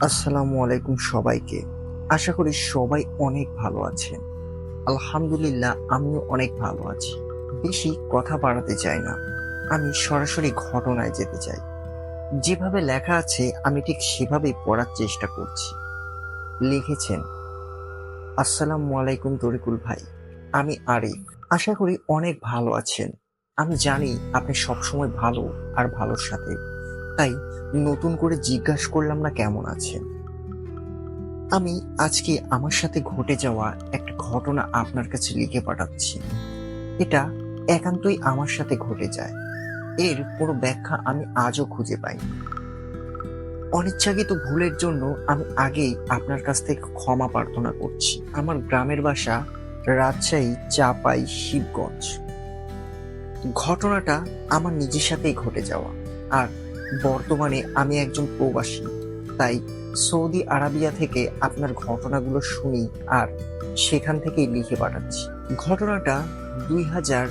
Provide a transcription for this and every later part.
আসসালামু আলাইকুম সবাইকে। আশা করি সবাই অনেক ভালো আছেন। আলহামদুলিল্লাহ, আমিও অনেক ভালো আছি। বেশি কথা বাড়াতে চাই না। আমি সরাসরি ঘটনায় যেতে চাই। যেভাবে লেখা আছে, আমি ঠিক সেভাবেই পড়ার চেষ্টা করছি। লিখেছেন, আসসালামু আলাইকুম তরিকুল ভাই, আমি আরিফ। আশা করি অনেক ভালো আছেন। আমি জানি আপনি সবসময় ভালো আর ভালোর সাথে। তাই নতুন করে জিজ্ঞাসা করলাম না কেমন আছেন। আমি আজকে আমার সাথে ঘটে যাওয়া একটা ঘটনা আপনার কাছে লিখে পাঠাচ্ছি। এটা একান্তই আমার সাথে ঘটে যায়। এর কোনো ব্যাখ্যা আমি আজও খুঁজে পাই অনিচ্ছাকৃত ভুলের জন্য আমি আগেই আপনার কাছ থেকে ক্ষমা প্রার্থনা করছি। আমার গ্রামের বাসা রাজশাহী চাপাই শিবগঞ্জ। ঘটনাটা আমার নিজের সাথেই ঘটে যাওয়া। আর বর্তমানে আমি একজন প্রবাসী, তাই সৌদি আরাবিয়া থেকে আপনার ঘটনাগুলো শুনি আর সেখান থেকেই লিখে পাঠাচ্ছি। ঘটনাটা দুই হাজার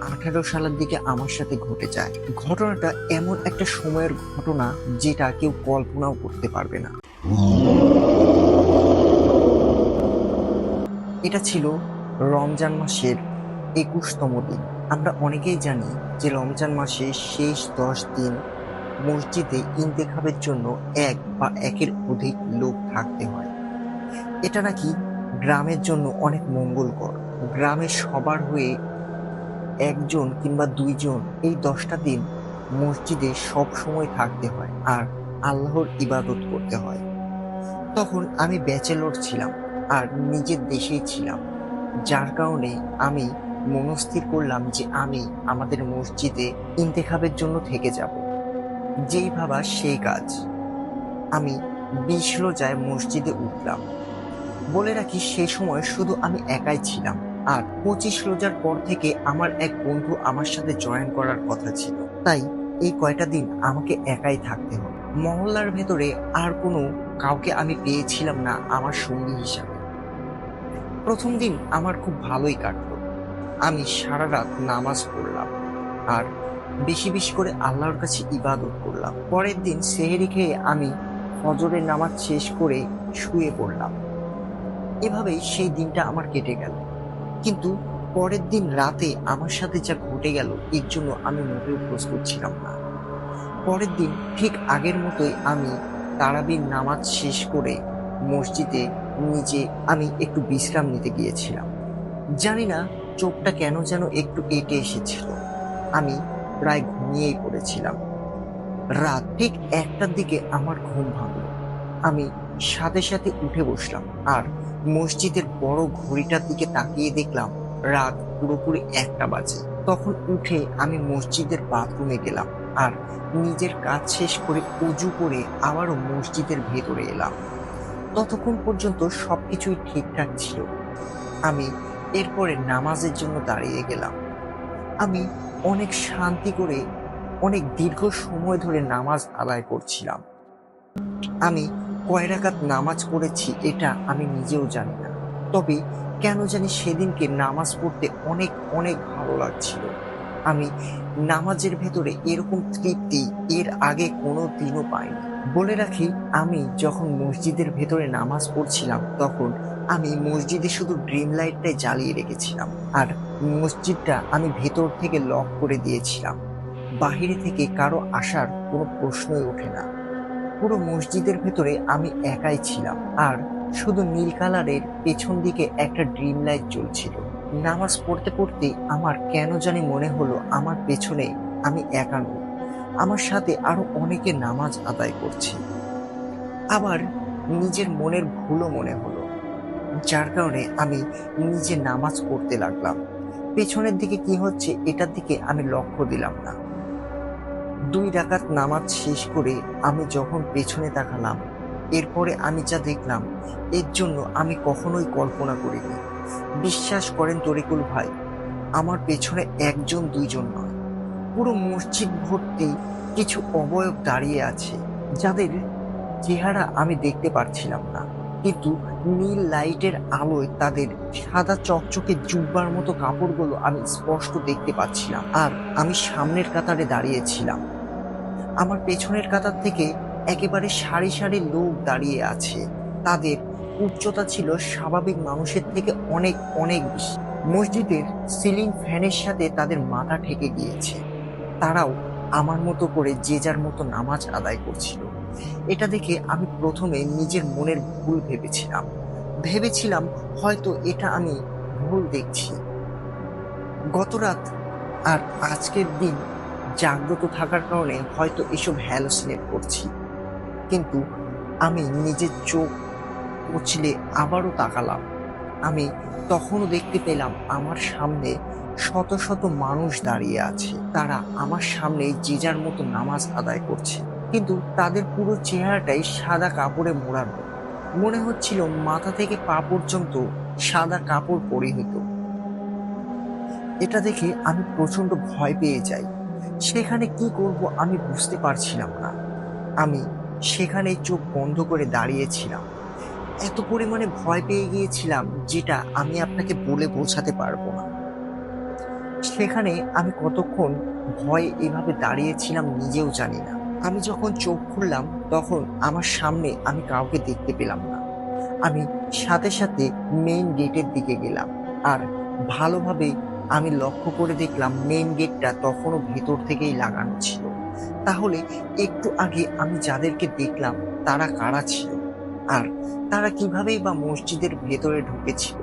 আঠারো সালের দিকে আমার সাথে ঘটে যায়। ঘটনাটা এমন একটা সময়ের ঘটনা যেটা কেউ কল্পনাও করতে পারবে না। এটা ছিল রমজান মাসের একুশতম দিন। আমরা অনেকেই জানি যে রমজান মাসে শেষ দশ দিন মসজিদে ইন্তেখাবের জন্য এক বা একের অধিক লোক থাকতে হয়। এটা নাকি গ্রামের জন্য অনেক মঙ্গলকর। গ্রামের সবার হয়ে একজন কিংবা দুইজন এই দশটা দিন মসজিদে সব সময় থাকতে হয় আর আল্লাহর ইবাদত করতে হয়। তখন আমি ব্যাচেলর ছিলাম আর নিজের দেশেই ছিলাম। যার কারণে আমি মনস্থির করলাম যে আমি আমাদের মসজিদে ইন্তেখাবের জন্য থেকে যাব। যেই ভাবা সেই কাজ। আমি বিশ রোজায় মসজিদে উঠলাম। বলে রাখি সে সময় শুধু আমি একাই ছিলাম। আর পঁচিশ রোজার পর থেকে আমার এক বন্ধু আমার সাথে জয়েন করার কথা ছিল। তাই এই কয়টা দিন আমাকে একাই থাকতে হবে। মহল্লার ভেতরে আর কোনো কাউকে আমি পেয়েছিলাম না আমার সঙ্গী হিসাবে। প্রথম দিন আমার খুব ভালোই কাটলো। আমি সারা রাত নামাজ পড়লাম। আর বেশি বেশি করে আল্লাহর কাছে ইবাদত করলাম। পরের দিন সেহেরি খেয়ে আমি ফজরের নামাজ শেষ করে শুয়ে পড়লাম। এভাবেই সেই দিনটা আমার কেটে গেল। কিন্তু পরের দিন রাতে আমার সাথে যা ঘটে গেল, এর জন্য আমি মোটেও প্রস্তুত ছিলাম না। পরের দিন ঠিক আগের মতোই আমি তারাবির নামাজ শেষ করে মসজিদে নিজে আমি একটু বিশ্রাম নিতে গিয়েছিলাম। জানি না চোখটা কেন যেন একটু এঁটে এসেছিল। আমি প্রায় ঘুমিয়েই পড়েছিলাম। রাত ঠিক একটার দিকে আমার ঘুম ভাঙল। আমি সাথে সাথে উঠে বসলাম আর মসজিদের বড় ঘড়িটার দিকে তাকিয়ে দেখলাম রাত পুরোপুরি একটা বাজে। তখন উঠে আমি মসজিদের বাথরুমে গেলাম আর নিজের কাজ শেষ করে উজু করে আবারও মসজিদের ভেতরে এলাম। ততক্ষণ পর্যন্ত সব কিছুই ঠিকঠাক ছিল। আমি এরপরে নামাজের জন্য দাঁড়িয়ে গেলাম। আমি অনেক শান্তি করে অনেক দীর্ঘ সময় ধরে নামাজ আদায় করছিলাম। আমি কয় রাকাত নামাজ পড়েছি এটা আমি নিজেও জানি না। তবে কেন জানি সেদিনকে নামাজ পড়তে অনেক অনেক ভালো লাগছিল। আমি নামাজের ভেতরে এরকম তৃপ্তি এর আগে কোনো দিনও পাইনি। বলে রাখি, আমি যখন মসজিদের ভেতরে নামাজ পড়ছিলাম তখন আমি মসজিদে শুধু ড্রিম লাইটটাই জ্বালিয়ে রেখেছিলাম। আর মসজিদটা আমি ভেতর থেকে লক করে দিয়েছিলাম। বাহিরে থেকে কারও আসার কোনো প্রশ্নই ওঠে না। পুরো মসজিদের ভেতরে আমি একাই ছিলাম আর শুধু নীল কালারের পেছন দিকে একটা ড্রিম লাইট জ্বলছিল। নামাজ পড়তে পড়তে আমার কেন জানি মনে হলো আমার পেছনে আমি একা নই। আমার সাথে আরও অনেকে নামাজ আদায় করছে। আবার নিজের মনের ভুলও মনে হলো, যার কারণে আমি নিজে নামাজ পড়তে লাগলাম। পেছনের দিকে কি হচ্ছে, এটার দিকে আমি লক্ষ্য দিলাম না। দুই ডাকাত নামাজ শেষ করে আমি যখন পেছনে তাকালাম, এরপরে আমি যা দেখলাম, এর জন্য আমি কখনোই কল্পনা করিনি। বিশ্বাস করেন তরিকুল ভাই, আমার পেছনে একজন, দুইজন নয়। পুরো মসজিদ ভর্তি কিছু অবয়ব দাঁড়িয়ে আছে, যাদের চেহারা আমি দেখতে পারছিলাম না। কিন্তু নীল লাইটের আলোয় তাদের সাদা চকচকে জুব্বার মতো কাপড়গুলো আমি স্পষ্ট দেখতে পাচ্ছিলাম। আর আমি সামনের কাতারে দাঁড়িয়েছিলাম। আমার পেছনের কাতার থেকে একেবারে সারি সারি লোক দাঁড়িয়ে আছে। তাদের উচ্চতা ছিল স্বাভাবিক মানুষের থেকে অনেক অনেক বেশি। মসজিদের সিলিং ফ্যানের সাথে তাদের মাথা ঠেকে গিয়েছে। তারাও আমার মতো করে যে যার মতো নামাজ আদায় করছিল। এটা দেখে আমি প্রথমে নিজের মনের ভুল ভেবেছিলাম। ভেবেছিলাম হয়তো এটা আমি ভুল দেখছি। গত রাত আর আজকের দিন জাগ্রত থাকার কারণে হয়তো এসব হ্যালোসিনেট করছি। কিন্তু আমি নিজের চোখ কচলে আবারও তাকালাম। আমি তখনও দেখতে পেলাম আমার সামনে শত শত মানুষ দাঁড়িয়ে আছে। তারা আমার সামনে যে যার মতো নামাজ আদায় করছে। কিন্তু তাদের পুরো চেহারাটাই সাদা কাপড়ে মোড়ানো। মনে হচ্ছিল মাথা থেকে পা পর্যন্ত সাদা কাপড় পরিহিত। এটা দেখে আমি প্রচণ্ড ভয় পেয়ে যাই। সেখানে কি করব আমি বুঝতে পারছিলাম না। আমি সেখানে চোখ বন্ধ করে দাঁড়িয়েছিলাম। এত পরিমাণে ভয় পেয়ে গিয়েছিলাম যেটা আমি আপনাকে বলে বোঝাতে পারব না। সেখানে আমি কতক্ষণ ভয়ে এভাবে দাঁড়িয়েছিলাম নিজেও জানি না। আমি যখন চোখ খুললাম, তখন আমার সামনে আমি কাউকে দেখতে পেলাম না। আমি সাথে সাথে মেইন গেটের দিকে গেলাম আর ভালোভাবে আমি লক্ষ্য করে দেখলাম মেইন গেটটা তখনও ভেতর থেকেই লাগানো ছিল। তাহলে একটু আগে আমি যাদেরকে দেখলাম, তারা কারা ছিল? আর তারা কিভাবেই বা মসজিদের ভেতরে ঢুকেছিল?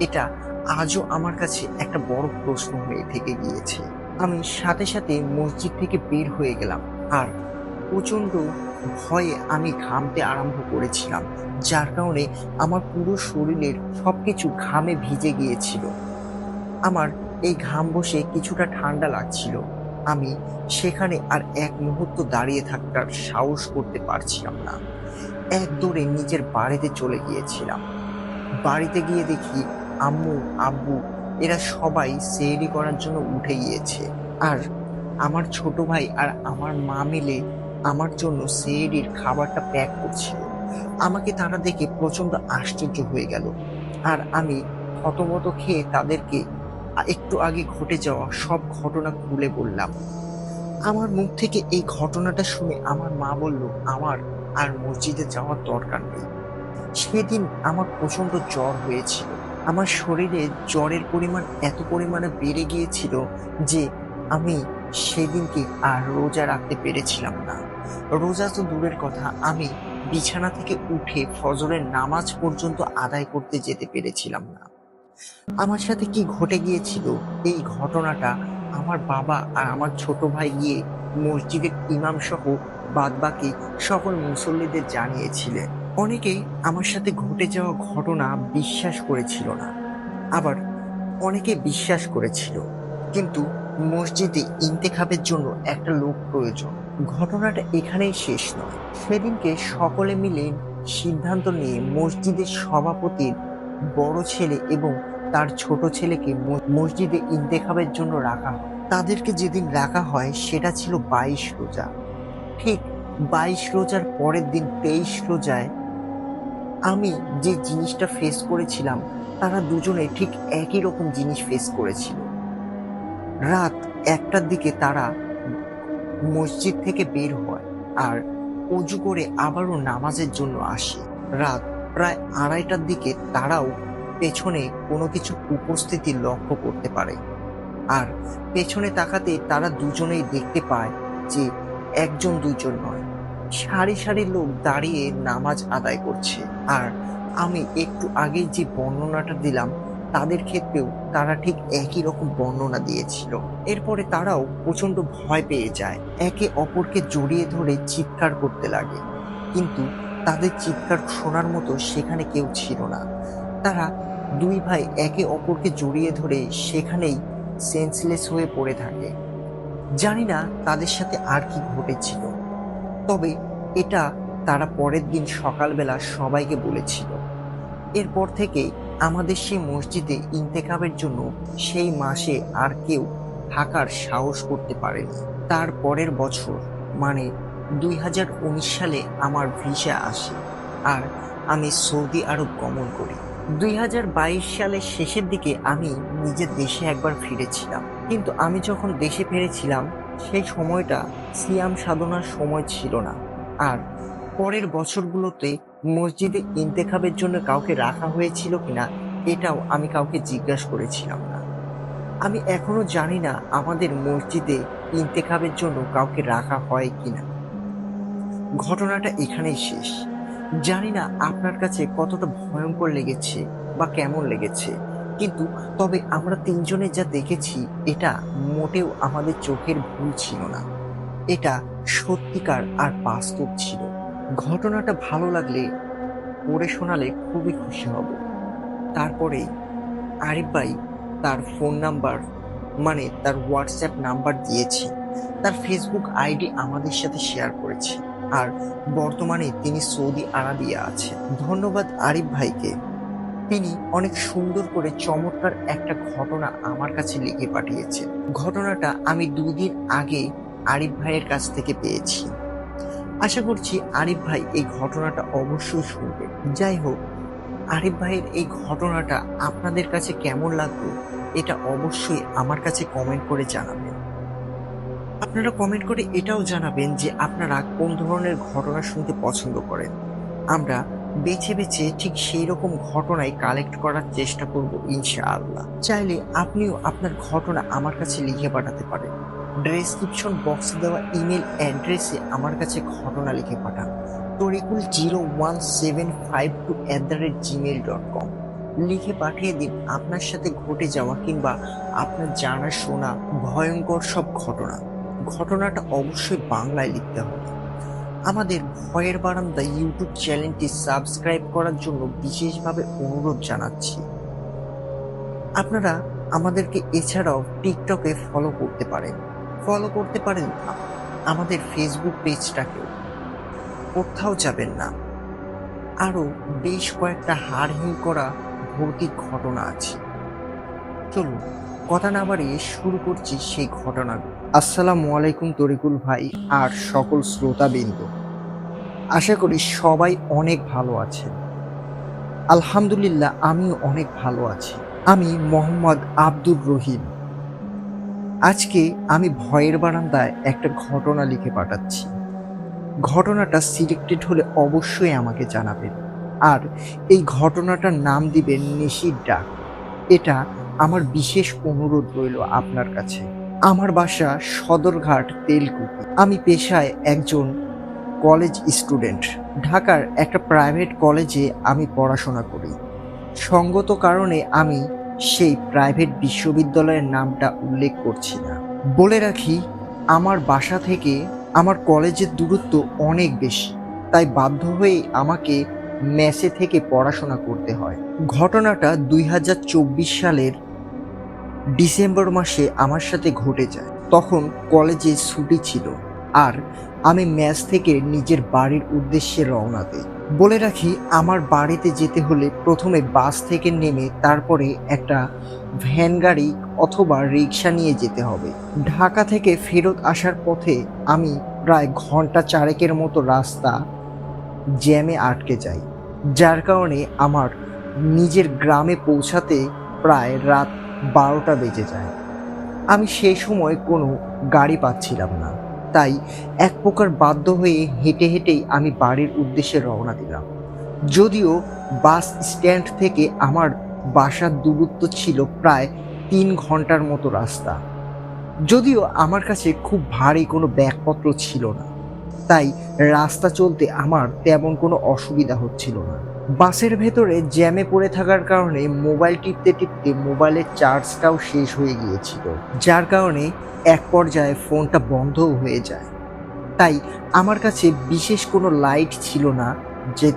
এটা আজও আমার কাছে একটা বড় প্রশ্ন হয়ে থেকে গিয়েছে। আমি সাথে সাথে মসজিদ থেকে বের হয়ে গেলাম আর প্রচণ্ড ভয়ে আমি ঘামতে আরম্ভ করেছিলাম, যার কারণে আমার পুরো শরীরের সব কিছু ঘামে ভিজে গিয়েছিল। আমার এই ঘাম বসে কিছুটা ঠান্ডা লাগছিল। আমি সেখানে আর এক মুহূর্ত দাঁড়িয়ে থাকার সাহস করতে পারছিলাম না। এক দৌড়ে নিজের বাড়িতে চলে গিয়েছিলাম। বাড়িতে গিয়ে দেখি আম্মু, আব্বু এরা সবাই সেহরি করার জন্য উঠে গিয়েছে। আর আমার ছোট ভাই আর আমার মা মিলে আমার জন্য সেহরির খাবারটা প্যাক করছিল। আমাকে তারা দেখে প্রচণ্ড আশ্চর্য হয়ে গেল। আর আমি হতমত খেয়ে তাদেরকে একটু আগে ঘটে যাওয়া সব ঘটনা খুলে বললাম। আমার মুখ থেকে এই ঘটনাটা শুনে আমার মা বলল, আমার আর মসজিদে যাওয়ার দরকার নেই। সেদিন আমার প্রচণ্ড জ্বর হয়েছিল। আমার শরীরে জ্বরের পরিমাণ এত পরিমাণে বেড়ে গিয়েছিল যে আমি সেদিনকে আর রোজা রাখতে পেরেছিলাম না। রোজা তো দূরের কথা। আমি বিছানা থেকে উঠে ফজরের নামাজ পর্যন্ত আদায় করতে যেতে পেরেছিলাম না। আমার সাথে কি ঘটে গিয়েছিল এই ঘটনাটা আমার বাবা আর আমার ছোট ভাই গিয়ে মসজিদের ইমাম সহ বাদবাকি সকল মুসল্লিদের জানিয়েছিলেন। অনেকেই আমার সাথে ঘটে যাওয়া ঘটনা বিশ্বাস করেছিল না। আবার অনেকে বিশ্বাস করেছিল। কিন্তু মসজিদে ইন্তেখাবের জন্য একটা লোক প্রয়োজন। ঘটনাটা এখানেই শেষ নয়। সেদিনকে সকলে মিলে সিদ্ধান্ত নিয়ে মসজিদের সভাপতির বড় ছেলে এবং তার ছোট ছেলেকে মসজিদে ইন্তেখাবের জন্য রাখা হয়। তাদেরকে যেদিন রাখা হয়, সেটা ছিল বাইশ রোজা। ঠিক বাইশ রোজার পরের দিন তেইশ রোজায় আমি যে জিনিসটা ফেস করেছিলাম, তারা দুজনে ঠিক একই রকম জিনিস ফেস করেছিল। রাত একটার দিকে তারা মসজিদ থেকে বের হয় আর অজু করে আবারও নামাজের জন্য আসে। রাত প্রায় আড়াইটার দিকে তারাও পেছনে কোনো কিছু উপস্থিতি লক্ষ্য করতে পারে। আর পেছনে তাকাতে তারা দুজনেই দেখতে পায় যে একজন দুজন নয়, সারি সারি লোক দাঁড়িয়ে নামাজ আদায় করছে। আর আমি একটু আগে যে বর্ণনাটা দিলাম তাদের ক্ষেত্রেও তারা ঠিক একই রকম বর্ণনা দিয়েছিল। এরপরে তারাও প্রচণ্ড ভয় পেয়ে যায়। একে অপরকে জড়িয়ে ধরে চিৎকার করতে লাগে। কিন্তু তাদের চিৎকার শোনার মতো সেখানে কেউ ছিল না। তারা দুই ভাই একে অপরকে জড়িয়ে ধরে সেখানেই সেন্সলেস হয়ে পড়ে থাকে। জানি না তাদের সাথে আর কি ঘটেছিল। তবে এটা তারা পরের দিন সকালবেলা সবাইকে বলেছিল। এরপর থেকে আমাদের সেই মসজিদে ইন্তেকাবের জন্য সেই মাসে আর কেউ থাকার সাহস করতে পারেনি তার পরের বছর মানে দুই হাজার উনিশ সালে আমার ভিসা আসে আর আমি সৌদি আরব গমন করি। দুই হাজার বাইশ সালের শেষের দিকে আমি নিজের দেশে একবার ফিরেছিলাম। কিন্তু আমি যখন দেশে ফিরেছিলাম, সেই সময়টা সিয়াম সাধনার সময় ছিল না। আর পরের বছরগুলোতে মসজিদে ইন্তেখাবের জন্য কাউকে রাখা হয়েছিল কিনা, এটাও আমি কাউকে জিজ্ঞাসা করেছিলাম না। আমি এখনও জানি না আমাদের মসজিদে ইন্তেখাবের জন্য কাউকে রাখা হয় কিনা। ঘটনাটা এখানেই শেষ। জানি না আপনার কাছে কতটা ভয়ঙ্কর লেগেছে বা কেমন লেগেছে, কিন্তু তবে আমরা তিনজনে যা দেখেছি, এটা মোটেও আমাদের চোখের ভুল ছিল না। এটা সত্যিকার আর বাস্তব ছিল। ঘটনাটা ভালো লাগলে পড়ে শোনালে খুবই খুশি হব। তারপরেই আরিফ ভাই তার ফোন নাম্বার মানে তার হোয়াটসঅ্যাপ নাম্বার দিয়েছে। তার ফেসবুক আইডি আমাদের সাথে শেয়ার করেছে। আর বর্তমানে তিনি সৌদি আরাবিয়া আছে। ধন্যবাদ আরিফ ভাইকে। তিনি অনেক সুন্দর করে চমৎকার একটা ঘটনা আমার কাছে লিখে পাঠিয়েছে। ঘটনাটা আমি দুদিন আগে আরিফ ভাইয়ের কাছ থেকে পেয়েছি। আশা করছি আরিফ ভাই এই ঘটনাটা অবশ্যই শুনবে। যাই হোক, আরিফ ভাইয়ের এই ঘটনাটা আপনাদের কাছে কেমন লাগল, এটা অবশ্যই আমার কাছে কমেন্ট করে জানাবেন। আপনারা কমেন্ট করে এটাও জানাবেন যে আপনারা কোন ধরনের ঘটনা শুনতে পছন্দ করেন। আমরা বেছে বেছে ঠিক সেই রকম ঘটনাই কালেক্ট করার চেষ্টা করব ইনশাআল্লাহ। চাইলে আপনিও আপনার ঘটনা আমার কাছে লিখে পাঠাতে পারেন। ডেসক্রিপশন বক্সে দেওয়া ইমেল অ্যাড্রেসে আমার কাছে ঘটনা লিখে পাঠান। Tarikul zero one seven five two at the rate Gmail dot com লিখে পাঠিয়ে দিন আপনার সাথে ঘটে যাওয়া কিংবা আপনার জানা শোনা ভয়ঙ্কর সব ঘটনা। ঘটনাটা অবশ্যই বাংলায় লিখতে হবে। আমাদের ভয়ের বারান্দা ইউটিউব চ্যানেলটি সাবস্ক্রাইব করার জন্য বিশেষভাবে অনুরোধ জানাচ্ছি। আপনারা আমাদেরকে এছাড়াও টিকটকে ফলো করতে পারেন। ফলো করতে পারেন আমাদের ফেসবুক পেজটাকেও কোথাও যাবেন না। আরও বেশ কয়েকটা হাড়হিম করা ভৌতিক ঘটনা আছে। চলুন, কথা না বাড়িয়ে শুরু করছি সেই ঘটনাগুলো। আসসালামু আলাইকুম তরিকুল ভাই আর সকল শ্রোতাবৃন্দ। আশা করি সবাই অনেক ভালো আছেন। আলহামদুলিল্লাহ, আমিও অনেক ভালো আছি। আমি মোহাম্মদ আব্দুর রহিম। আজকে আমি ভয়ের বারান্দায় একটা ঘটনা লিখে পাঠাচ্ছি। ঘটনাটা সিলেক্টেড হলে অবশ্যই আমাকে জানাবেন। আর এই ঘটনাটার নাম দিবেন নিশির ডাক। এটা আমার বিশেষ অনুরোধ রইল আপনার কাছে। আমার বাসা সদরঘাট, তেলকুপি। আমি পেশায় একজন কলেজ স্টুডেন্ট। ঢাকার একটা প্রাইভেট কলেজে আমি পড়াশোনা করি। সঙ্গত কারণে আমি সেই প্রাইভেট বিশ্ববিদ্যালয়ের নামটা উল্লেখ করছি না। বলে রাখি, আমার বাসা থেকে আমার কলেজের দূরত্ব অনেক বেশি, তাই বাধ্য হয়ে আমাকে মেসে থেকে পড়াশোনা করতে হয়। ঘটনাটা দুই হাজার চব্বিশ সালের ডিসেম্বর মাসে আমার সাথে ঘটে যায়। তখন কলেজে ছুটি ছিল। আর আমি ম্যাচ থেকে নিজের বাড়ির উদ্দেশ্যে রওনা দিই। বলে রাখি, আমার বাড়িতে যেতে হলে প্রথমে বাস থেকে নেমে তারপরে একটা ভ্যান গাড়ি অথবা রিক্সা নিয়ে যেতে হবে। ঢাকা থেকে ফেরত আসার পথে আমি প্রায় ঘণ্টা চারেকের মতো রাস্তা জ্যামে আটকে যাই, যার কারণে আমার নিজের গ্রামে পৌঁছাতে প্রায় রাত বারোটা বেজে যায়। আমি সেই সময় কোনো গাড়ি পাচ্ছিলাম না। তাই এক প্রকার বাধ্য হয়ে হেঁটে হেঁটেই আমি বাড়ির উদ্দেশ্যে রওনা দিলাম। যদিও বাস স্ট্যান্ড থেকে আমার বাসার দূরত্ব ছিল প্রায় তিন ঘণ্টার মতো রাস্তা। যদিও আমার কাছে খুব ভারী কোনো ব্যাগপত্র ছিল না, তাই রাস্তা চলতে আমার তেমন কোনো অসুবিধা হচ্ছিল না। বাসের ভেতরে জ্যামে পড়ে থাকার কারণে মোবাইল টিপতে টিপতে মোবাইলের চার্জটাও শেষ হয়ে গিয়েছিল, যার কারণে এক পর্যায়ে ফোনটা বন্ধও হয়ে যায়। তাই আমার কাছে বিশেষ কোনো লাইট ছিল না যে,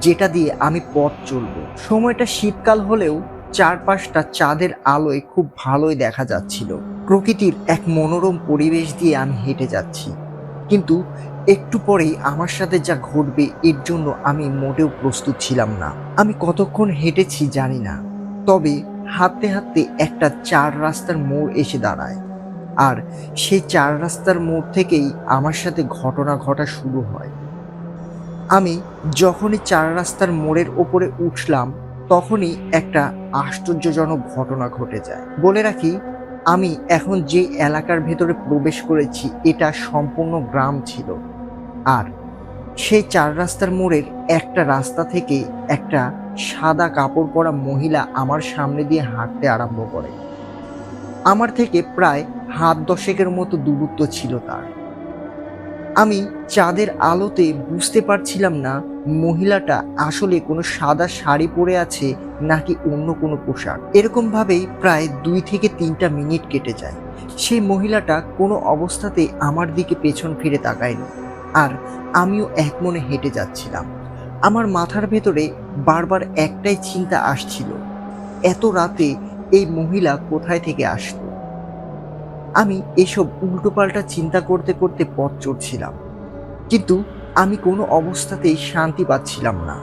যেটা দিয়ে আমি পথ চলব। সময়টা শীতকাল হলেও চারপাশটা চাঁদের আলোয় খুব ভালোই দেখা যাচ্ছিল। প্রকৃতির এক মনোরম পরিবেশ দিয়ে আমি হেঁটে যাচ্ছি। কিন্তু একটু পরেই আমার সাথে যা ঘটবে এর জন্য আমি মোটেও প্রস্তুত ছিলাম না। আমি কতক্ষণ হেঁটেছি জানি না। তবে হাঁটতে হাঁটতে একটা চার রাস্তার মোড় এসে দাঁড়ায়। আর সেই চার রাস্তার মোড় থেকেই আমার সাথে ঘটনা ঘটা শুরু হয়। আমি যখনই চার রাস্তার মোড়ের ওপরে উঠলাম, তখনই একটা আশ্চর্যজনক ঘটনা ঘটে যায়। বলে রাখি, আমি এখন যে এলাকার ভেতরে প্রবেশ করেছি, এটা সম্পূর্ণ গ্রাম ছিল। আর সেই চার রাস্তার মোড়ের একটা রাস্তা থেকে একটা সাদা কাপড় পরা মহিলা আমার সামনে দিয়ে হাঁটতে আরম্ভ করে। আমার থেকে প্রায় হাত দশেকের মতো দূরত্ব ছিল তার। আমি চাঁদের আলোতে বুঝতে পারছিলাম না মহিলাটা আসলে কোনো সাদা শাড়ি পরে আছে নাকি অন্য কোনো পোশাক। এরকম ভাবেই প্রায় দুই থেকে তিনটা মিনিট কেটে যায়। সেই মহিলাটা কোনো অবস্থাতেই আমার দিকে পেছন ফিরে তাকায়নি আর আমিও এক মনে হেঁটে যাচ্ছিলাম। আমার মাথার ভেতরে বারবার একটাই চিন্তা আসছিল, এত রাতে এই মহিলা কোথায় থেকে আসতো? আমি এসব উল্টোপাল্টা চিন্তা করতে করতে পথ চড়ছিলাম। কিন্তু আমি কোনো অবস্থাতেই শান্তি পাচ্ছিলাম না।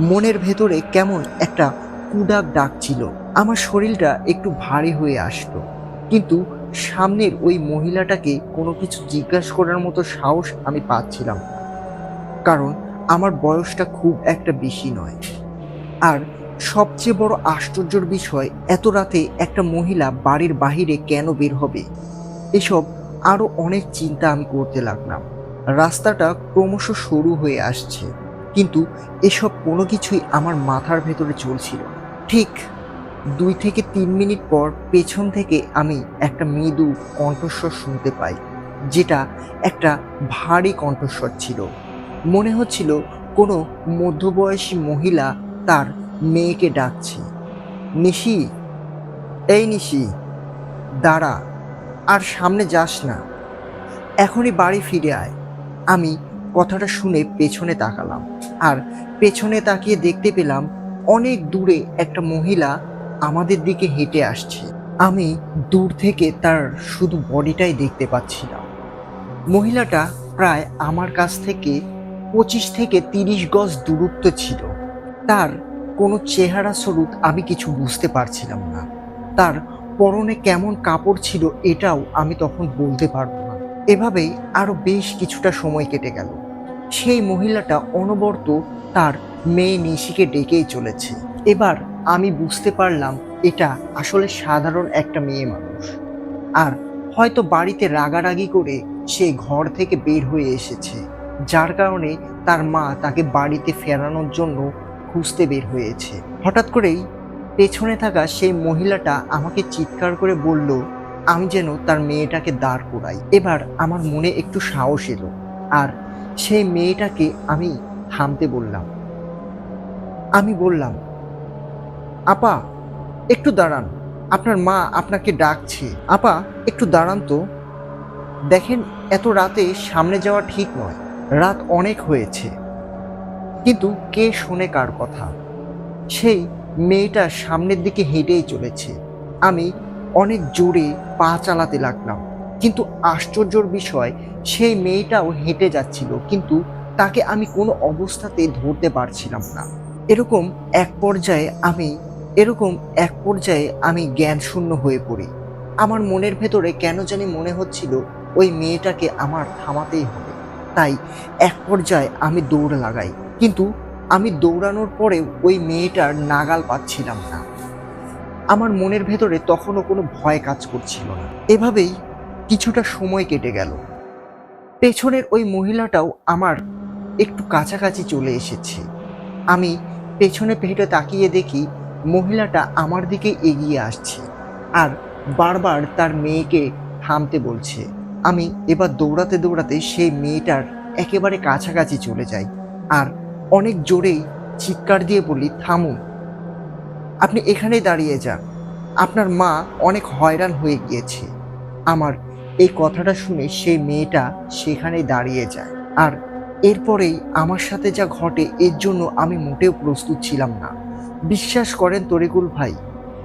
মনের ভেতরে কেমন একটা কুডাক ডাকছিল আমার শরীরটা একটু ভারী হয়ে আসতো। কিন্তু সামনের ওই মহিলাটাকে কোনো কিছু জিজ্ঞাসা করার মতো সাহস আমি পাচ্ছিলাম কারণ আমার বয়সটা খুব একটা বেশি নয়। আর সবচেয়ে বড় আশ্চর্যের বিষয়, এত রাতে একটা মহিলা বাড়ির বাহিরে কেন বের হবে? এসব আরও অনেক চিন্তা আমি করতে লাগলাম। রাস্তাটা ক্রমশ সরু হয়ে আসছে, কিন্তু এসব কোনো কিছুই আমার মাথার ভেতরে চলছিল ঠিক দুই থেকে তিন মিনিট পর পেছন থেকে আমি একটা মৃদু কণ্ঠস্বর শুনতে পাই, যেটা একটা ভারী কণ্ঠস্বর ছিল। মনে হচ্ছিল কোনো মধ্যবয়সী মহিলা তার মেয়েকে ডাকছে। নিশি, এই নিশি, দাঁড়া, আর সামনে যাস না। এখনই বাড়ি ফিরে আয়। আমি কথাটা শুনে পেছনে তাকালাম আর পেছনে তাকিয়ে দেখতে পেলাম অনেক দূরে একটা মহিলা আমাদের দিকে হেঁটে আসছে। আমি দূর থেকে তার শুধু বডিটাই দেখতে পাচ্ছিলাম। মহিলাটা প্রায় আমার কাছ থেকে পঁচিশ থেকে তিরিশ গজ দূরত্ব ছিল। তার কোনো চেহারা স্বরূপ আমি কিছু বুঝতে পারছিলাম না। তার পরনে কেমন কাপড় ছিল এটাও আমি তখন বলতে পারব না। এভাবেই আরও বেশ কিছুটা সময় কেটে গেল। সেই মহিলাটা অনবরত তার মেয়ে নিশিকে ডেকেই চলেছে। এবার আমি বুঝতে পারলাম এটা আসলে সাধারণ একটা মেয়ে মানুষ। আর হয়তো বাড়িতে রাগারাগি করে সে ঘর থেকে বের হয়ে এসেছে। যার কারণে তার মা তাকে বাড়িতে ফেরানোর জন্য খুঁজতে বের হয়েছে। হঠাৎ করেই পেছনে থাকা সেই মহিলাটা আমাকে চিৎকার করে বলল, আমি যেন তার মেয়েটাকে দাঁড় করাই। এবার আমার মনে একটু সাহস এলো আর সেই মেয়েটাকে আমি থামতে বললাম। আমি বললাম, আপা, একটু দাঁড়ান। আপনার মা আপনাকে ডাকছে। আপা, একটু দাঁড়ান তো। দেখেন, এত রাতে সামনে যাওয়া ঠিক নয়। রাত অনেক হয়েছে। কিন্তু কে শোনে কার কথা? সেই মেয়েটা সামনের দিকে হেঁটেই চলেছে। আমি অনেক জোরে পা চালাতে লাগলাম, কিন্তু আশ্চর্যর বিষয়, সেই মেয়েটাও হেঁটে যাচ্ছিল, কিন্তু তাকে আমি কোনো অবস্থাতে ধরতে পারছিলাম না। এরকম এক পর্যায়ে আমি, এরকম এক পর্যায়ে আমি জ্ঞান শূন্য হয়ে পড়ি। আমার মনের ভেতরে কেন জানি মনে হচ্ছিল ওই মেয়েটাকে আমার থামাতেই হবে। তাই এক পর্যায়ে আমি দৌড় লাগাই। কিন্তু আমি দৌড়ানোর পরেও ওই মেয়েটার নাগাল পাচ্ছিলাম না। আমার মনের ভেতরে তখনও কোনো ভয় কাজ করছিল না। এভাবেই কিছুটা সময় কেটে গেল। পেছনের ওই মহিলাটাও আমার একটু কাছাকাছি চলে এসেছে। আমি পেছনে পেটে তাকিয়ে দেখি মহিলাটা আমার দিকে এগিয়ে আসছে আর বারবার তার মেয়েকে থামতে বলছে। আমি এবার দৌড়াতে দৌড়াতে সেই মেয়েটার একেবারে কাছাকাছি চলে যাই আর অনেক জোরেই চিৎকার দিয়ে বলি থামুন। আপনি এখানেই দাঁড়িয়ে যান। আপনার মা অনেক হয়রান হয়ে গিয়েছে। আমার এই কথাটা শুনে সেই মেয়েটা সেখানেই দাঁড়িয়ে যায়। আর এরপরেই আমার সাথে যা ঘটে, এর জন্য আমি মোটেও প্রস্তুত ছিলাম না। বিশ্বাস করেন তরিকুল ভাই,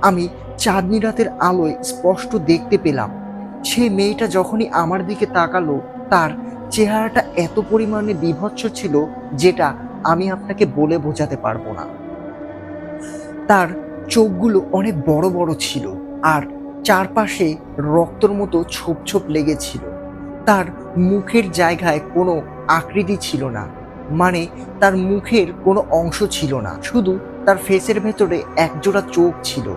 আমি চাঁদনি রাতের আলোয় স্পষ্ট দেখতে পেলাম। সেই মেয়েটা যখনই আমার দিকে তাকালো, তার চেহারাটা এত পরিমাণে বিভৎস ছিল, যেটা আমি আপনাকে বলে বোঝাতে পারব না। তার চোখগুলো অনেক বড় বড় ছিল আর চারপাশে রক্তর মতো ছোপ ছোপ লেগেছিল। তার মুখের জায়গায় কোনো আকৃতি ছিল না মানে তার মুখের কোনো অংশ ছিল না। শুধু তার ফেসের ভেতরে একজোড়া চোখ ছিল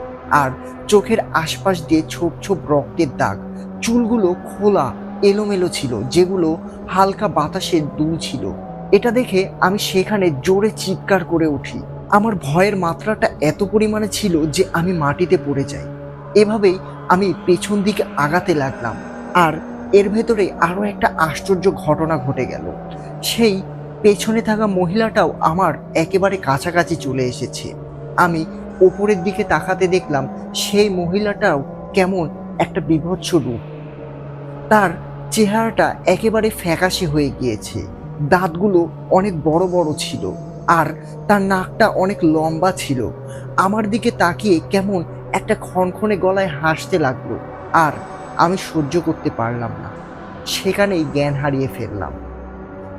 আর চোখের আশপাশ দিয়ে ছোপ ছোপ রক্তের দাগ। চুলগুলো খোলা, এলোমেলো ছিল, যেগুলো হালকা বাতাসে দুল ছিল এটা দেখে আমি সেখানে জোরে চিৎকার করে উঠি। আমার ভয়ের মাত্রাটা এত পরিমাণে ছিল যে আমি মাটিতে পড়ে যাই। এভাবেই আমি পেছন দিকে আগাতে লাগলাম আর এর ভেতরে আরও একটা আশ্চর্য ঘটনা ঘটে গেল। সেই পেছনে থাকা মহিলাটাও আমার একেবারে কাছাকাছি চলে এসেছে। আমি ওপরের দিকে তাকাতে দেখলাম সেই মহিলাটাও কেমন একটা বিভৎস রূপ। তার চেহারাটা একেবারে ফ্যাকাশে হয়ে গিয়েছে। দাঁতগুলো অনেক বড় বড় ছিল আর তার নাকটা অনেক লম্বা ছিল। আমার দিকে তাকিয়ে কেমন একটা ক্ষণক্ষণে গলায় হাসতে লাগল আর আমি সহ্য করতে পারলাম না। সেখানেই জ্ঞান হারিয়ে ফেললাম।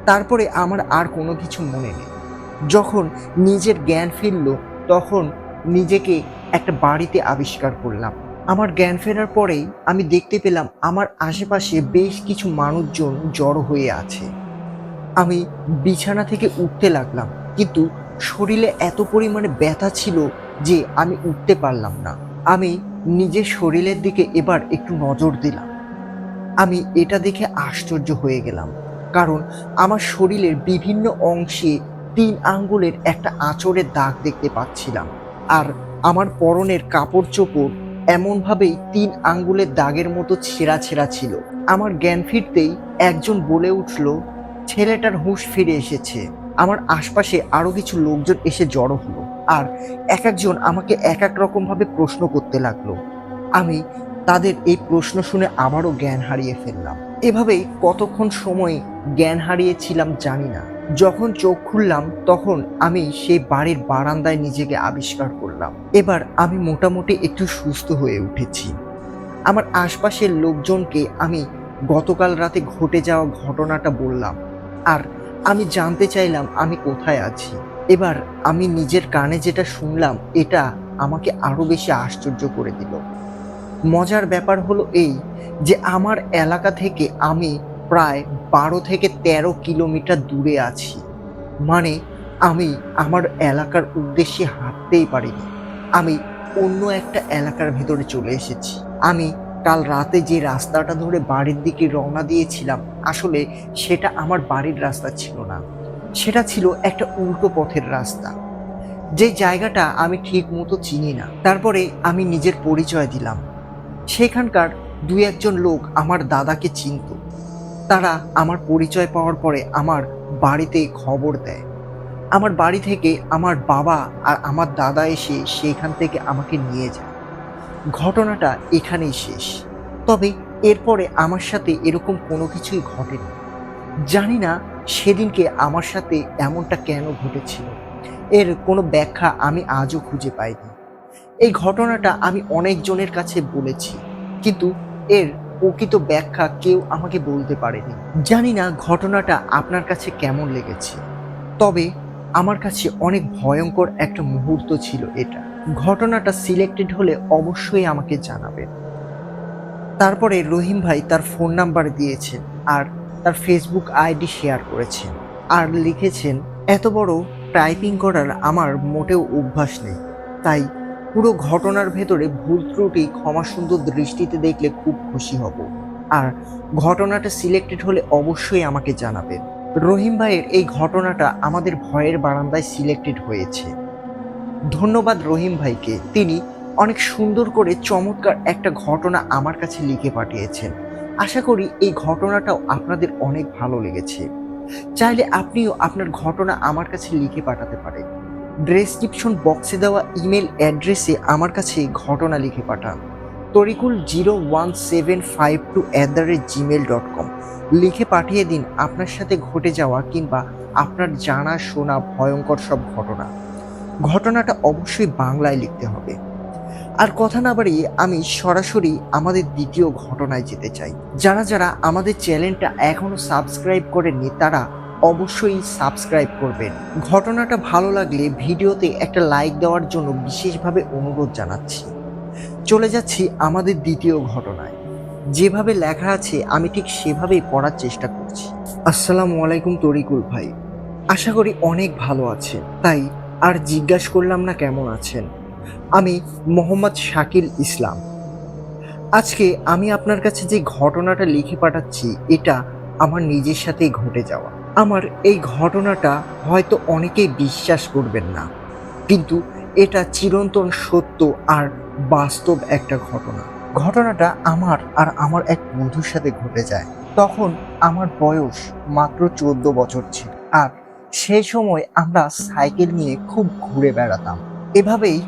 তারপরে আমার আর কোনো কিছু মনে নেই। যখন নিজের জ্ঞান ফিরল, তখন নিজেকে একটা বাড়িতে আবিষ্কার করলাম। আমার জ্ঞান ফেরার পরেই আমি দেখতে পেলাম আমার আশেপাশে বেশ কিছু মানুষজন জড়ো হয়ে আছে। আমি বিছানা থেকে উঠতে লাগলাম, কিন্তু শরীরে এত পরিমাণে ব্যথা ছিল যে আমি উঠতে পারলাম না। আমি নিজের শরীরের দিকে এবার একটু নজর দিলাম। আমি এটা দেখে আশ্চর্য হয়ে গেলাম, কারণ আমার শরীরের বিভিন্ন অংশে তিন আঙ্গুলের একটা আঁচড়ের দাগ দেখতে পাচ্ছিলাম, আর আমার পরনের কাপড় চোপড় এমনভাবেই তিন আঙ্গুলের দাগের মতো ছেঁড়া ছেঁড়া ছিল। আমার জ্ঞান ফিরতেই একজন বলে উঠল ছেলেটার হুঁশ ফিরে এসেছে। আমার আশপাশে আরও কিছু লোকজন এসে জড়ো হলো আর এক একজন আমাকে এক এক রকম ভাবে প্রশ্ন করতে লাগল। আমি তাদের এই প্রশ্ন শুনে আবারও জ্ঞান হারিয়ে ফেললাম। এভাবেই কতক্ষণ সময় জ্ঞান হারিয়েছিলাম জানি না। যখন চোখ খুললাম তখন আমি সেই বাড়ির বারান্দায় নিজেকে আবিষ্কার করলাম। এবার আমি মোটামুটি একটু সুস্থ হয়ে উঠেছি। আমার আশপাশের লোকজনকে আমি গতকাল রাতে ঘটে যাওয়া ঘটনাটা বললাম। আর আমি জানতে চাইলাম আমি কোথায় আছি। এবার আমি নিজের কানে যেটা শুনলাম, এটা আমাকে আরও বেশি আশ্চর্য করে দিল। মজার ব্যাপার হলো এই যে আমার এলাকা থেকে আমি প্রায় বারো থেকে তেরো কিলোমিটার দূরে আছি। মানে আমি আমার এলাকার উদ্দেশ্যে হাঁটতেই পারিনি। আমি অন্য একটা এলাকার ভেতরে চলে এসেছি। আমি কাল রাতে যে রাস্তাটা ধরে বাড়ির দিকে রওনা দিয়েছিলাম, আসলে সেটা আমার বাড়ির রাস্তা ছিল না। সেটা ছিল একটা উল্টো পথের রাস্তা। যে জায়গাটা আমি ঠিক মতো চিনি না, তারপরে আমি নিজের পরিচয় দিলাম। সেখানকার দু একজন লোক আমার দাদাকে চিনত। তারা আমার পরিচয় পাওয়ার পরে আমার বাড়িতে খবর দেয়। আমার বাড়ি থেকে আমার বাবা আর আমার দাদা এসে সেখান থেকে আমাকে নিয়ে যায়। ঘটনাটা এখানেই শেষ। তবে এরপরে আমার সাথে এরকম কোনো কিছুই ঘটেনি। জানি না সেদিনকে আমার সাথে এমনটা কেন ঘটেছিল। এর কোনো ব্যাখ্যা আমি আজও খুঁজে পাইনি। এই ঘটনাটা আমি অনেকজনের কাছে বলেছি, কিন্তু এর প্রকৃত ব্যাখ্যা কেউ আমাকে বলতে পারেনি। জানি না ঘটনাটা আপনার কাছে কেমন লেগেছে, তবে আমার কাছে অনেক ভয়ঙ্কর একটা মুহূর্ত ছিল এটা। ঘটনাটা সিলেক্টেড হলে অবশ্যই আমাকে জানাবেন তারপরে রহিম ভাই তার ফোন নাম্বার দিয়েছেন আর তার ফেসবুক আইডি শেয়ার করেছেন আর লিখেছেন, এত বড় টাইপিং করার আমার মোটেও অভ্যাস নেই। তাই পুরো ঘটনার ভেতরে ভুল ত্রুটি ক্ষমা সুন্দর দৃষ্টিতে দেখলে খুব খুশি হব। আর ঘটনাটা সিলেক্টেড হলে অবশ্যই আমাকে জানাবেন রহিম ভাইয়ের এই ঘটনাটা আমাদের ভয়ের বারান্দায় সিলেক্টেড হয়েছে। ধন্যবাদ রহিম ভাইকে। তিনি অনেক সুন্দর করে চমৎকার একটা ঘটনা আমার কাছে লিখে পাঠিয়েছেন। আশা করি এই ঘটনাটাও আপনাদের অনেক ভালো লেগেছে। চাইলে আপনিও আপনার ঘটনা আমার কাছে লিখে পাঠাতে পারেন। ডেসক্রিপশন বক্সে দেওয়া ইমেল অ্যাড্রেসে আমার কাছে ঘটনা লিখে পাঠান। Tarikul zero one seven five two at the rate Gmail dot com. লিখে পাঠিয়ে দিন আপনার সাথে ঘটে যাওয়া কিংবা আপনার জানা শোনা ভয়ঙ্কর সব ঘটনা। ঘটনাটা অবশ্যই বাংলায় লিখতে হবে। আর কথা না বাড়িয়ে আমি সরাসরি আমাদের দ্বিতীয় ঘটনায় যেতে চাই। যারা যারা আমাদের চ্যানেলটা এখনও সাবস্ক্রাইব করেননি, তারা অবশ্যই সাবস্ক্রাইব করবেন। ঘটনাটা ভালো লাগলে ভিডিওতে একটা লাইক দেওয়ার জন্য বিশেষভাবে অনুরোধ জানাচ্ছি। চলে যাচ্ছি আমাদের দ্বিতীয় ঘটনায়। যেভাবে লেখা আছে, আমি ঠিক সেভাবেই পড়ার চেষ্টা করছি। আসসালামু আলাইকুম তরিকুল ভাই। আশা করি অনেক ভালো আছেন। তাই আর জিজ্ঞাসা করলাম না কেমন আছেন। আমি মোহাম্মদ শাকিল ইসলাম। আজকে আমি আপনার কাছে যে ঘটনাটা লিখে পাঠাচ্ছি, এটা আমার নিজের সাথেই ঘটে যাওয়া। আমার এই ঘটনাটা হয়তো অনেকেই বিশ্বাস করবেন না, কিন্তু এটা চিরন্তন সত্য আর বাস্তব একটা ঘটনা। ঘটনাটা আমার আর আমার এক বন্ধুর সাথে ঘটে যায়। তখন আমার বয়স মাত্র চোদ্দ বছর ছিল। আর সেই সময় আমরা সাইকেল নিয়ে খুব ঘুরে বেড়াতাম। এভাবেই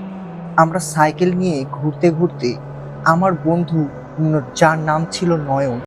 আমরা সাইকেল নিয়ে ঘুরতে ঘুরতে আমার বন্ধু, যার নাম ছিল নয়ন